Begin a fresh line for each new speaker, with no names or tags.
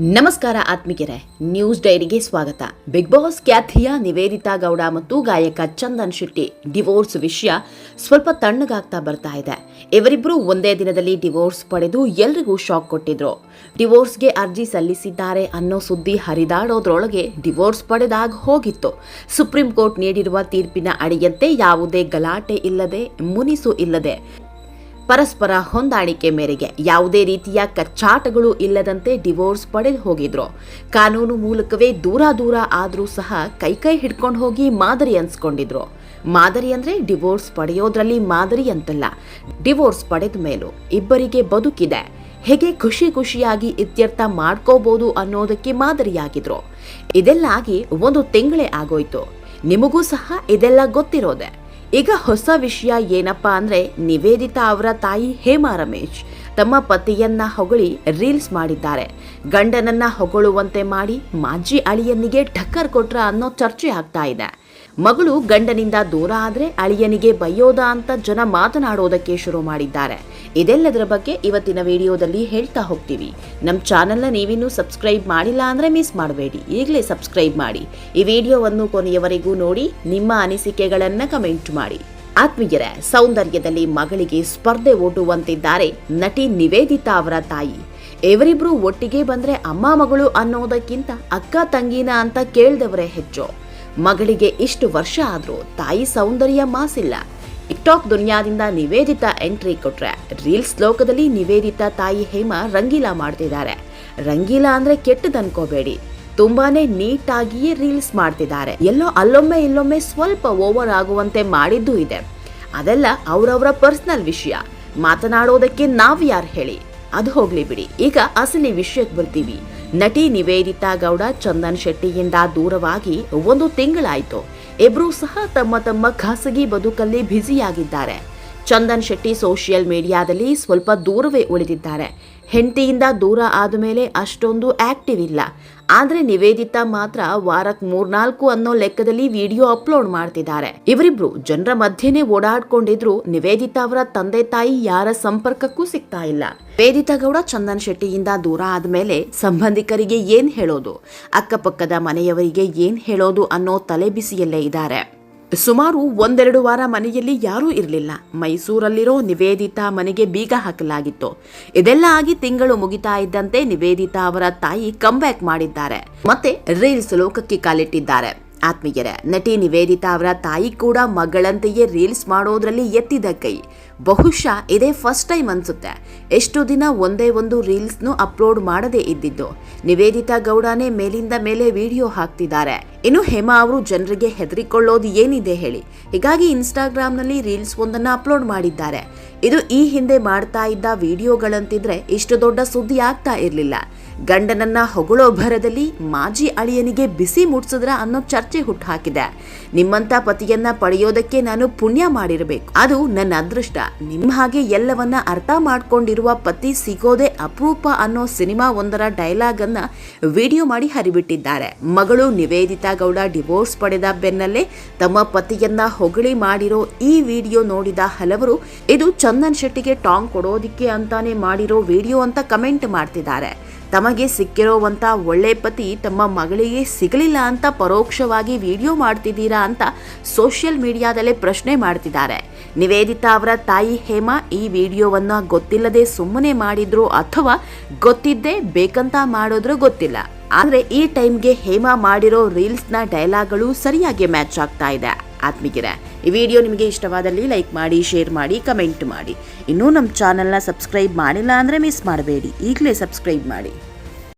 ನಮಸ್ಕಾರ ಆತ್ಮಿಗೆರೆ ನ್ಯೂಸ್ ಡೈರಿಗೆ ಸ್ವಾಗತ. ಬಿಗ್ ಬಾಸ್ ಖ್ಯಾತಿಯ ನಿವೇದಿತಾ ಗೌಡ ಮತ್ತು ಗಾಯಕ ಚಂದನ್ ಶೆಟ್ಟಿ ಡಿವೋರ್ಸ್ ವಿಷಯ ಸ್ವಲ್ಪ ತಣ್ಣಗಾಗ್ತಾ ಬರ್ತಾ ಇದೆ. ಇವರಿಬ್ಬರು ಒಂದೇ ದಿನದಲ್ಲಿ ಡಿವೋರ್ಸ್ ಪಡೆದು ಎಲ್ರಿಗೂ ಶಾಕ್ ಕೊಟ್ಟಿದ್ರು. ಡಿವೋರ್ಸ್ಗೆ ಅರ್ಜಿ ಸಲ್ಲಿಸಿದ್ದಾರೆ ಅನ್ನೋ ಸುದ್ದಿ ಹರಿದಾಡೋದ್ರೊಳಗೆ ಡಿವೋರ್ಸ್ ಪಡೆದಾಗ ಹೋಗಿತ್ತು. ಸುಪ್ರೀಂ ಕೋರ್ಟ್ ನೀಡಿರುವ ತೀರ್ಪಿನ ಅಡಿಯಂತೆ ಯಾವುದೇ ಗಲಾಟೆ ಇಲ್ಲದೆ ಮುನಿಸು ಇಲ್ಲದೆ ಪರಸ್ಪರ ಹೊಂದಾಣಿಕೆ ಮೇರೆಗೆ ಯಾವುದೇ ರೀತಿಯ ಕಚ್ಚಾಟಗಳು ಇಲ್ಲದಂತೆ ಡಿವೋರ್ಸ್ ಪಡೆದು ಹೋಗಿದ್ರು. ಕಾನೂನು ಮೂಲಕವೇ ದೂರ ದೂರ ಆದರೂ ಸಹ ಕೈ ಕೈ ಹಿಡ್ಕೊಂಡು ಹೋಗಿ ಮಾದರಿ ಅನ್ಸ್ಕೊಂಡಿದ್ರು. ಮಾದರಿ ಅಂದ್ರೆ ಡಿವೋರ್ಸ್ ಪಡೆಯೋದ್ರಲ್ಲಿ ಮಾದರಿ ಅಂತಲ್ಲ. ಡಿವೋರ್ಸ್ ಪಡೆದ ಮೇಲೂ ಇಬ್ಬರಿಗೆ ಬದುಕಿದೆ. ಹೇಗೆ ಖುಷಿ ಖುಷಿಯಾಗಿ ಇತ್ಯರ್ಥ ಮಾಡ್ಕೋಬಹುದು ಅನ್ನೋದಕ್ಕೆ ಮಾದರಿಯಾಗಿದ್ರು. ಇದೆಲ್ಲ ಆಗಿ ಒಂದು ತಿಂಗಳೇ ಆಗೋಯ್ತು. ನಿಮಗೂ ಸಹ ಇದೆಲ್ಲ ಗೊತ್ತಿರೋದೆ. ಈಗ ಹೊಸ ವಿಷಯ ಏನಪ್ಪಾ ಅಂದ್ರೆ ನಿವೇದಿತಾ ಅವರ ತಾಯಿ ಹೇಮಾ ರಮೇಶ್ ತಮ್ಮ ಪತಿಯನ್ನ ಹೊಗಳಿ ರೀಲ್ಸ್ ಮಾಡಿದ್ದಾರೆ. ಗಂಡನನ್ನ ಹೊಗಳುವಂತೆ ಮಾಡಿ ಮಾಜಿ ಅಳಿಯನಿಗೆ ಠಕ್ಕರ್ ಕೊಟ್ರ ಅನ್ನೋ ಚರ್ಚೆ ಆಗ್ತಾ ಇದೆ. ಮಗಳು ಗಂಡನಿಂದ ದೂರ ಆದ್ರೆ ಅಳಿಯನಿಗೆ ಬೈಯೋದ ಅಂತ ಜನ ಮಾತನಾಡೋದಕ್ಕೆ ಶುರು ಮಾಡಿದ್ದಾರೆ. ಇದೆಲ್ಲದರ ಬಗ್ಗೆ ಇವತ್ತಿನ ವಿಡಿಯೋದಲ್ಲಿ ಹೇಳ್ತಾ ಹೋಗ್ತೀವಿ. ನಮ್ಮ ಚಾನೆಲ್ನ ನೀವಿನ್ನೂ ಸಬ್ಸ್ಕ್ರೈಬ್ ಮಾಡಿಲ್ಲ ಅಂದ್ರೆ ಮಿಸ್ ಮಾಡಬೇಡಿ. ಈಗಲೇ ಸಬ್ಸ್ಕ್ರೈಬ್ ಮಾಡಿ. ಈ ವಿಡಿಯೋವನ್ನು ಕೊನೆಯವರೆಗೂ ನೋಡಿ, ನಿಮ್ಮ ಅನಿಸಿಕೆಗಳನ್ನು ಕಮೆಂಟ್ ಮಾಡಿ. ಆತ್ಮೀಯರೇ, ಸೌಂದರ್ಯದಲ್ಲಿ ಮಗಳಿಗೆ ಸ್ಪರ್ಧೆ ಓಟುವಂತಿದ್ದಾರೆ ನಟಿ ನಿವೇದಿತಾ ಅವರ ತಾಯಿ. ಇವರಿಬ್ರು ಒಟ್ಟಿಗೆ ಬಂದ್ರೆ ಅಮ್ಮ ಮಗಳು ಅನ್ನೋದಕ್ಕಿಂತ ಅಕ್ಕ ತಂಗಿನ ಅಂತ ಕೇಳಿದವರೇ ಹೆಚ್ಚು. ಮಗಳಿಗೆ ಇಷ್ಟು ವರ್ಷ ಆದರೂ ತಾಯಿ ಸೌಂದರ್ಯ ಮಾಸಿಲ್ಲ. ಟಿಕ್ಟಾಕ್ ದುನಿಯಾದಿಂದ ನಿವೇದಿತ ಎಂಟ್ರಿ ಕೊಟ್ರೆ ರೀಲ್ಸ್ ಲೋಕದಲ್ಲಿ ನಿವೇದಿತ ತಾಯಿ ಹೇಮ ರಂಗೀಲಾ ಮಾಡ್ತಿದ್ದಾರೆ. ರಂಗೀಲಾ ಅಂದ್ರೆ ಕೆಟ್ಟದನ್ಕೋಬೇಡಿ ತುಂಬಾನೇ ನೀಟಾಗಿಯೇ ರೀಲ್ಸ್ ಮಾಡ್ತಿದ್ದಾರೆ. ಎಲ್ಲೋ ಅಲ್ಲೊಮ್ಮೆ ಇಲ್ಲೊಮ್ಮೆ ಸ್ವಲ್ಪ ಓವರ್ ಆಗುವಂತೆ ಮಾಡಿದ್ದೂ ಇದೆ. ಅದೆಲ್ಲ ಅವರವರ ಪರ್ಸನಲ್ ವಿಷಯ. ಮಾತನಾಡೋದಕ್ಕೆ ನಾವು ಯಾರು ಹೇಳಿ? ಅದು ಹೋಗ್ಲಿ ಬಿಡಿ. ಈಗ ಅಸಲಿ ವಿಷಯಕ್ಕೆ ಬರ್ತೀವಿ. ನಟಿ ನಿವೇದಿತಾ ಗೌಡ ಚಂದನ್ ಶೆಟ್ಟಿಯಿಂದ ದೂರವಾಗಿ ಒಂದು ತಿಂಗಳಾಯ್ತು. ಇಬ್ರು ಸಹ ತಮ್ಮ ತಮ್ಮ ಖಾಸಗಿ ಬದುಕಲ್ಲಿ ಬ್ಯುಸಿಯಾಗಿದ್ದಾರೆ. ಚಂದನ್ ಶೆಟ್ಟಿ ಸೋಷಿಯಲ್ ಮೀಡಿಯಾದಲ್ಲಿ ಸ್ವಲ್ಪ ದೂರವೇ ಉಳಿದಿದ್ದಾರೆ. ಹೆಂಡತಿಯಿಂದ ದೂರ ಆದ ಮೇಲೆ ಅಷ್ಟೊಂದು ಆಕ್ಟಿವ್ ಇಲ್ಲ. ಆದರೆ ನಿವೇದಿತಾ ಮಾತ್ರ ವಾರಕ್ಕೆ ಮೂರ್ನಾಲ್ಕು ಅನ್ನೋ ಲೆಕ್ಕದಲ್ಲಿ ವಿಡಿಯೋ ಅಪ್ಲೋಡ್ ಮಾಡ್ತಿದ್ದಾರೆ. ಇವರಿಬ್ರು ಜನರ ಮಧ್ಯೆನೇ ಓಡಾಡ್ಕೊಂಡಿದ್ರು. ನಿವೇದಿತಾ ಅವರ ತಂದೆ ತಾಯಿ ಯಾರ ಸಂಪರ್ಕಕ್ಕೂ ಸಿಗ್ತಾ ಇಲ್ಲ. ವೇದಿತಾ ಗೌಡ ಚಂದನ್ ಶೆಟ್ಟಿಯಿಂದ ದೂರ ಆದ ಮೇಲೆ ಸಂಬಂಧಿಕರಿಗೆ ಏನ್ ಹೇಳೋದು? ಅಕ್ಕಪಕ್ಕದ ಮನೆಯವರಿಗೆ ಏನ್ ಹೇಳೋದು ಅನ್ನೋ ತಲೆ ಇದ್ದಾರೆ. ಸುಮಾರು ಒಂದೆರಡು ವಾರ ಮನೆಯಲ್ಲಿ ಯಾರೂ ಇರಲಿಲ್ಲ. ಮೈಸೂರಲ್ಲಿರೋ ನಿವೇದಿತಾ ಮನೆಗೆ ಬೀಗ ಹಾಕಲಾಗಿತ್ತು. ಇದೆಲ್ಲ ಆಗಿ ತಿಂಗಳು ಮುಗಿತಾ ಇದ್ದಂತೆ ನಿವೇದಿತಾ ಅವರ ತಾಯಿ ಕಂಬ್ಯಾಕ್ ಮಾಡಿದ್ದಾರೆ. ಮತ್ತೆ ರೀಲ್ಸ್ ಲೋಕಕ್ಕೆ ಕಾಲಿಟ್ಟಿದ್ದಾರೆ. ಆತ್ಮೀಯರೇ, ನಟಿ ನಿವೇದಿತಾ ಅವರ ತಾಯಿ ಕೂಡ ಮಗಳಂತೆಯೇ ರೀಲ್ಸ್ ಮಾಡೋದ್ರಲ್ಲಿ ಎತ್ತಿದ ಕೈ. ಬಹುಶಃ ಇದೇ ಫಸ್ಟ್ ಟೈಮ್ ಅನ್ಸುತ್ತೆ. ಎಷ್ಟು ದಿನ ಒಂದೇ ಒಂದು ರೀಲ್ಸ್ನು ಅಪ್ಲೋಡ್ ಮಾಡದೇ ಇದ್ದಿದ್ದು. ನಿವೇದಿತಾ ಗೌಡನೇ ಮೇಲಿಂದ ಮೇಲೆ ವಿಡಿಯೋ ಹಾಕ್ತಿದ್ದಾರೆ. ಇನ್ನು ಹೇಮಾ ಅವರು ಜನರಿಗೆ ಹೆದರಿಕೊಳ್ಳೋದು ಏನಿದೆ ಹೇಳಿ. ಹೀಗಾಗಿ ಇನ್ಸ್ಟಾಗ್ರಾಮ್ನಲ್ಲಿ ರೀಲ್ಸ್ ಒಂದನ್ನ ಅಪ್ಲೋಡ್ ಮಾಡಿದ್ದಾರೆ. ಇದು ಈ ಹಿಂದೆ ಮಾಡ್ತಾ ಇದ್ದ ವಿಡಿಯೋಗಳಂತಿದ್ರೆ ಇಷ್ಟು ದೊಡ್ಡ ಸುದ್ದಿ ಆಗ್ತಾ ಇರಲಿಲ್ಲ. ಗಂಡನನ್ನ ಹೊಗಳೋ ಭರದಲ್ಲಿ ಮಾಜಿ ಅಳಿಯನಿಗೆ ಬಿಸಿ ಮುಟ್ಸಿದ್ರ ಅನ್ನೋ ಚರ್ಚೆ ಹುಟ್ಟುಹಾಕಿದೆ ನಿಮ್ಮಂತ ಪತಿಯನ್ನ ಪಡೆಯೋದಕ್ಕೆ ನಾನು ಪುಣ್ಯ ಮಾಡಿರಬೇಕು. ಅದು ನನ್ನ ಅದೃಷ್ಟ. ನಿಮ್ಮ ಹಾಗೆ ಎಲ್ಲವನ್ನ ಅರ್ಥ ಮಾಡ್ಕೊಂಡಿರುವ ಪತಿ ಸಿಗೋದೇ ಅಪರೂಪ ಅನ್ನೋ ಸಿನಿಮಾ ಒಂದರ ಡೈಲಾಗ್ ಅನ್ನ ವಿಡಿಯೋ ಮಾಡಿ ಹರಿಬಿಟ್ಟಿದ್ದಾರೆ. ಮಗಳು ನಿವೇದಿತಾ ಗೌಡ ಡಿವೋರ್ಸ್ ಪಡೆದ ಬೆನ್ನಲ್ಲೇ ತಮ್ಮ ಪತಿಯನ್ನ ಹೊಗಳಿ ಮಾಡಿರೋ ಈ ವಿಡಿಯೋ ನೋಡಿದ ಹಲವರು, ಇದು ಚಂದನ್ ಶೆಟ್ಟಿಗೆ ಟಾಂಗ್ ಕೊಡೋದಿಕ್ಕೆ ಅಂತಾನೆ ಮಾಡಿರೋ ವಿಡಿಯೋ ಅಂತ ಕಮೆಂಟ್ ಮಾಡ್ತಿದ್ದಾರೆ. ತಮಗೆ ಸಿಕ್ಕಿರೋವಂಥ ಒಳ್ಳೆ ಪತಿ ತಮ್ಮ ಮಗಳಿಗೆ ಸಿಗಲಿಲ್ಲ ಅಂತ ಪರೋಕ್ಷವಾಗಿ ವಿಡಿಯೋ ಮಾಡ್ತಿದ್ದೀರಾ ಅಂತ ಸೋಷಿಯಲ್ ಮೀಡಿಯಾದಲ್ಲೇ ಪ್ರಶ್ನೆ ಮಾಡ್ತಿದ್ದಾರೆ. ನಿವೇದಿತಾ ಅವರ ತಾಯಿ ಹೇಮಾ ಈ ವಿಡಿಯೋವನ್ನು ಗೊತ್ತಿಲ್ಲದೆ ಸುಮ್ಮನೆ ಮಾಡಿದ್ರು ಅಥವಾ ಗೊತ್ತಿದ್ದೇ ಬೇಕಂತ ಮಾಡೋದ್ರೂ ಗೊತ್ತಿಲ್ಲ. ಆದ್ರೆ ಈ ಟೈಮ್ಗೆ ಹೇಮಾ ಮಾಡಿರೋ ರೀಲ್ಸ್ನ ಡೈಲಾಗ್ಗಳು ಸರಿಯಾಗಿ ಮ್ಯಾಚ್ ಆಗ್ತಾ ಇದೆ. ಆತ್ಮೀಗಿರೆ, ಈ ವಿಡಿಯೋ ನಿಮಗೆ ಇಷ್ಟವಾದಲ್ಲಿ ಲೈಕ್ ಮಾಡಿ, ಶೇರ್ ಮಾಡಿ, ಕಮೆಂಟ್ ಮಾಡಿ. ಇನ್ನೂ ನಮ್ಮ ಚಾನೆಲ್ನ ಸಬ್ಸ್ಕ್ರೈಬ್ ಮಾಡಿಲ್ಲ ಅಂದರೆ ಮಿಸ್ ಮಾಡಬೇಡಿ. ಈಗಲೇ ಸಬ್ಸ್ಕ್ರೈಬ್ ಮಾಡಿ.